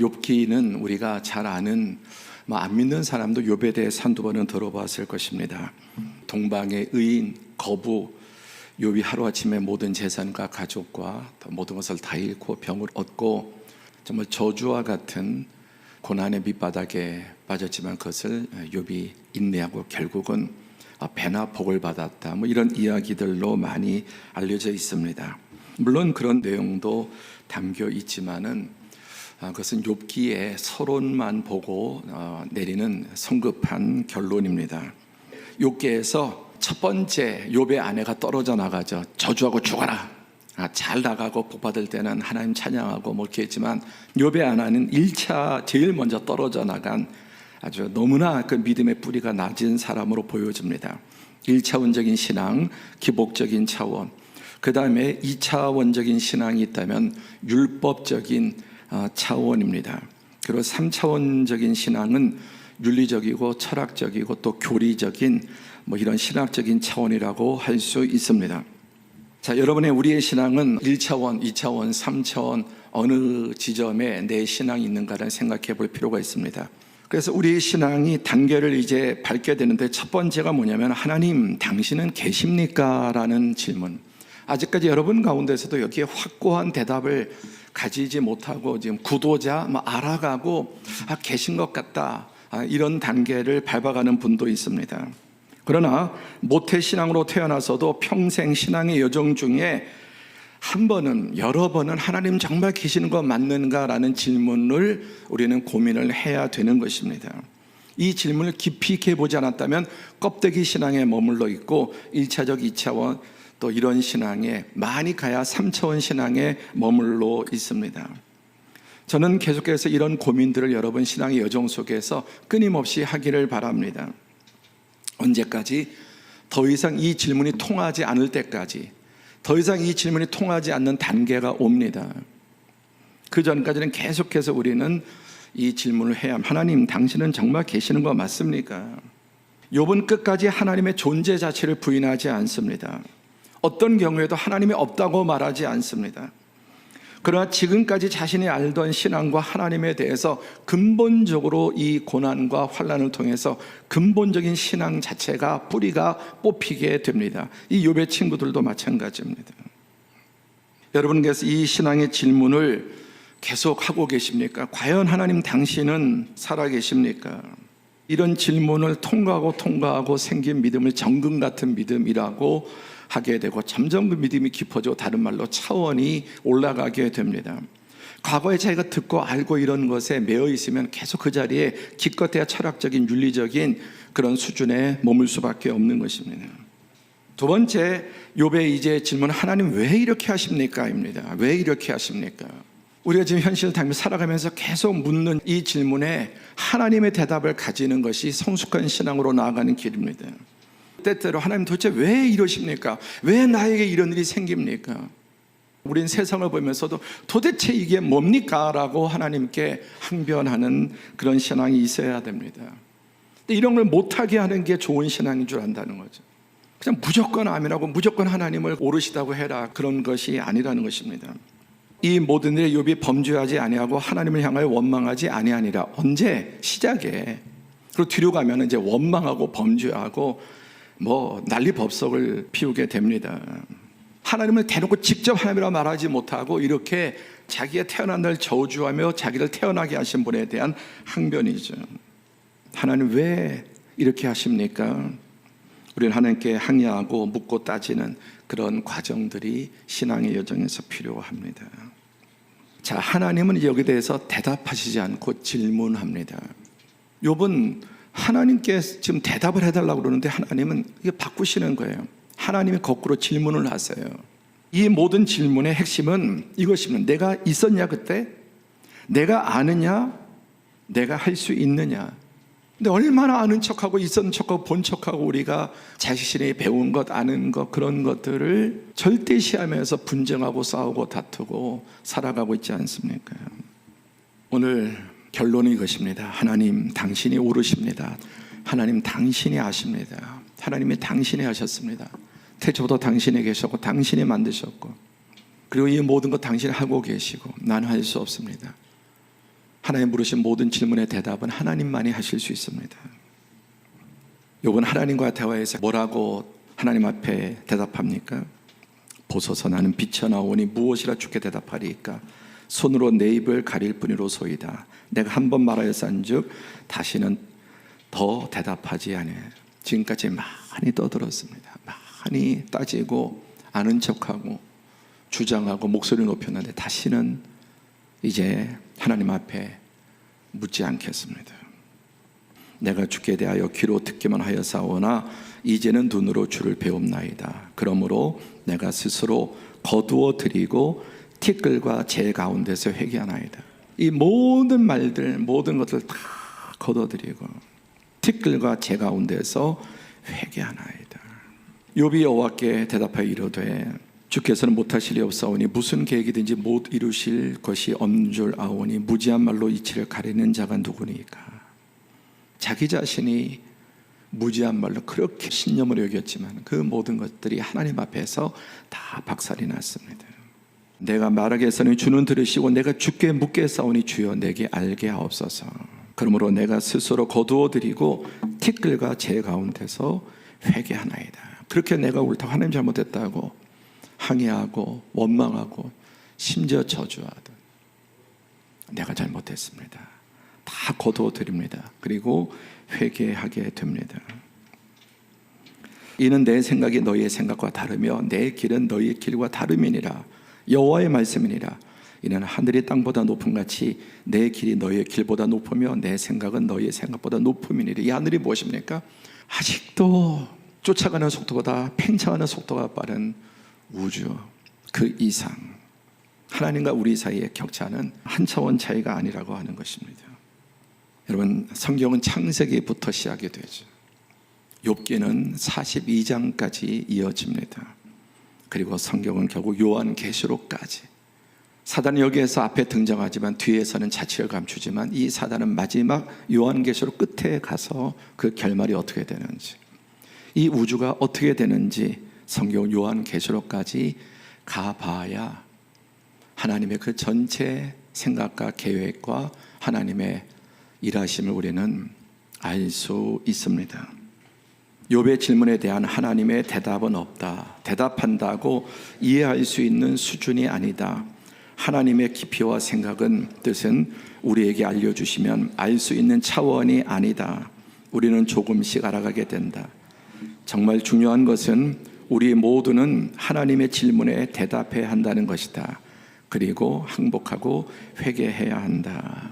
욥기는 우리가 잘 아는 뭐안 믿는 사람도 욥에 대해 한두 번은 들어봤을 것입니다. 동방의 의인 거부 욥이 하루아침에 모든 재산과 가족과 모든 것을 다 잃고 병을 얻고 정말 저주와 같은 고난의 밑바닥에 빠졌지만 그것을 욥이 인내하고 결국은 배나 복을 받았다. 뭐 이런 이야기들로 많이 알려져 있습니다. 물론 그런 내용도 담겨 있지만은 아, 그것은 욥기의 서론만 보고 어, 내리는 성급한 결론입니다. 욥기에서 첫 번째 욥의 아내가 떨어져 나가죠. 저주하고 죽어라. 아, 잘 나가고 복 받을 때는 하나님 찬양하고 뭐 이렇게 했지만 욥의 아내는 1차 제일 먼저 떨어져 나간 아주 너무나 그 믿음의 뿌리가 낮은 사람으로 보여집니다. 1차원적인 신앙, 기복적인 차원. 그 다음에 2차원적인 신앙이 있다면 율법적인 어, 차원입니다. 그리고 3차원적인 신앙은 윤리적이고 철학적이고 또 교리적인 뭐 이런 신학적인 차원이라고 할 수 있습니다. 자, 여러분의 우리의 신앙은 1차원, 2차원, 3차원 어느 지점에 내 신앙이 있는가를 생각해 볼 필요가 있습니다. 그래서 우리의 신앙이 단계를 이제 밟게 되는데 첫 번째가 뭐냐면 하나님 당신은 계십니까? 라는 질문. 아직까지 여러분 가운데서도 여기에 확고한 대답을 가지지 못하고 지금 구도자 뭐 알아가고 아, 계신 것 같다 아, 이런 단계를 밟아가는 분도 있습니다. 그러나 모태 신앙으로 태어나서도 평생 신앙의 여정 중에 한 번은 여러 번은 하나님 정말 계시는 거 맞는가라는 질문을 우리는 고민을 해야 되는 것입니다. 이 질문을 깊이 있게 보지 않았다면 껍데기 신앙에 머물러 있고 1차적, 2차원 또 이런 신앙에 많이 가야 3차원 신앙에 머물러 있습니다. 저는 계속해서 이런 고민들을 여러분 신앙의 여정 속에서 끊임없이 하기를 바랍니다. 언제까지 더 이상 이 질문이 통하지 않을 때까지 더 이상 이 질문이 통하지 않는 단계가 옵니다. 그 전까지는 계속해서 우리는 이 질문을 해야. 하나님 당신은 정말 계시는 거 맞습니까? 욥은 끝까지 하나님의 존재 자체를 부인하지 않습니다. 어떤 경우에도 하나님이 없다고 말하지 않습니다. 그러나 지금까지 자신이 알던 신앙과 하나님에 대해서 근본적으로 이 고난과 환란을 통해서 근본적인 신앙 자체가 뿌리가 뽑히게 됩니다. 이 욥의 친구들도 마찬가지입니다. 여러분께서 이 신앙의 질문을 계속 하고 계십니까? 과연 하나님 당신은 살아 계십니까? 이런 질문을 통과하고 통과하고 생긴 믿음을 정금 같은 믿음이라고 하게 되고 점점 그 믿음이 깊어지고 다른 말로 차원이 올라가게 됩니다. 과거에 자기가 듣고 알고 이런 것에 매여 있으면 계속 그 자리에 기껏해야 철학적인 윤리적인 그런 수준에 머물 수밖에 없는 것입니다. 두 번째 욥의 이제 질문 하나님 왜 이렇게 하십니까입니다. 왜 이렇게 하십니까? 우리가 지금 현실을 당며 살아가면서 계속 묻는 이 질문에 하나님의 대답을 가지는 것이 성숙한 신앙으로 나아가는 길입니다. 때때로 하나님 도대체 왜 이러십니까? 왜 나에게 이런 일이 생깁니까? 우린 세상을 보면서도 도대체 이게 뭡니까? 라고 하나님께 항변하는 그런 신앙이 있어야 됩니다. 이런 걸 못하게 하는 게 좋은 신앙인 줄 안다는 거죠. 그냥 무조건 아멘하고 무조건 하나님을 오르시다고 해라. 그런 것이 아니라는 것입니다. 이 모든 일에 욥이 범죄하지 아니하고 하나님을 향하여 원망하지 아니하니라. 언제 시작에 그리고 뒤로 가면 이제 원망하고 범죄하고 뭐 난리 법석을 피우게 됩니다. 하나님을 대놓고 직접 하나님이라 말하지 못하고 이렇게 자기가 태어난 날 저주하며 자기를 태어나게 하신 분에 대한 항변이죠. 하나님 왜 이렇게 하십니까? 우리는 하나님께 항의하고 묻고 따지는 그런 과정들이 신앙의 여정에서 필요합니다. 자, 하나님은 여기 대해서 대답하시지 않고 질문합니다. 욥은 하나님께 지금 대답을 해달라고 그러는데 하나님은 이게 바꾸시는 거예요. 하나님이 거꾸로 질문을 하세요. 이 모든 질문의 핵심은 이것입니다. 내가 있었냐 그때? 내가 아느냐? 내가 할 수 있느냐? 근데 얼마나 아는 척하고 있었는 척하고 본 척하고 우리가 자신이 배운 것, 아는 것 그런 것들을 절대시하면서 분쟁하고 싸우고 다투고 살아가고 있지 않습니까? 오늘 결론은 이것입니다. 하나님 당신이 오르십니다. 하나님 당신이 아십니다. 하나님이 당신이 하셨습니다. 태초부터 당신이 계셨고 당신이 만드셨고 그리고 이 모든 것 당신이 하고 계시고 나는 할수 없습니다. 하나님 물으신 모든 질문의 대답은 하나님만이 하실 수 있습니다. 욥은 하나님과 대화해서 뭐라고 하나님 앞에 대답합니까? 보소서 나는 비쳐나오니 무엇이라 주께 대답하리까? 손으로 내 입을 가릴 뿐이로소이다. 내가 한 번 말하였은즉 다시는 더 대답하지 아니. 지금까지 많이 떠들었습니다. 많이 따지고 아는 척하고 주장하고 목소리 높였는데 다시는 이제 하나님 앞에 묻지 않겠습니다. 내가 주께 대하여 귀로 듣기만 하였사오나 이제는 눈으로 주를 배움나이다. 그러므로 내가 스스로 거두어 드리고 티끌과 제 가운데서 회개하나이다. 이 모든 말들 모든 것들 다 거둬 드리고 티끌과 제 가운데서 회개하나이다. 욥이 여호와께 대답하여 이르되 주께서는 못하실 리 없사오니 무슨 계획이든지 못 이루실 것이 없는 줄 아오니 무지한 말로 이치를 가리는 자가 누구니까 자기 자신이 무지한 말로 그렇게 신념을 여겼지만 그 모든 것들이 하나님 앞에서 다 박살이 났습니다. 내가 말하겠으니 주는 들으시고 내가 주께 묻겠사오니 주여 내게 알게 하옵소서. 그러므로 내가 스스로 거두어 드리고 티끌과 제 가운데서 회개하나이다. 그렇게 내가 옳다 하나님 잘못했다고 항의하고 원망하고 심지어 저주하듯 내가 잘못했습니다. 다 거두어 드립니다. 그리고 회개하게 됩니다. 이는 내 생각이 너희의 생각과 다르며 내 길은 너희의 길과 다름이니라 여호와의 말씀이니라 이는 하늘이 땅보다 높은 같이 내 길이 너희의 길보다 높으며 내 생각은 너희의 생각보다 높음이니라 이 하늘이 무엇입니까? 아직도 쫓아가는 속도보다 팽창하는 속도가 빠른 우주 그 이상 하나님과 우리 사이의 격차는 한 차원 차이가 아니라고 하는 것입니다. 여러분 성경은 창세기부터 시작이 되죠. 욥기는 42장까지 이어집니다. 그리고 성경은 결국 요한 계시록까지 사단은 여기에서 앞에 등장하지만 뒤에서는 자취를 감추지만 이 사단은 마지막 요한계시록 끝에 가서 그 결말이 어떻게 되는지 이 우주가 어떻게 되는지 성경 요한 계시록까지 가봐야 하나님의 그 전체 생각과 계획과 하나님의 일하심을 우리는 알 수 있습니다. 욥의 질문에 대한 하나님의 대답은 없다. 대답한다고 이해할 수 있는 수준이 아니다. 하나님의 깊이와 생각은 뜻은 우리에게 알려주시면 알 수 있는 차원이 아니다. 우리는 조금씩 알아가게 된다. 정말 중요한 것은 우리 모두는 하나님의 질문에 대답해야 한다는 것이다. 그리고 항복하고 회개해야 한다.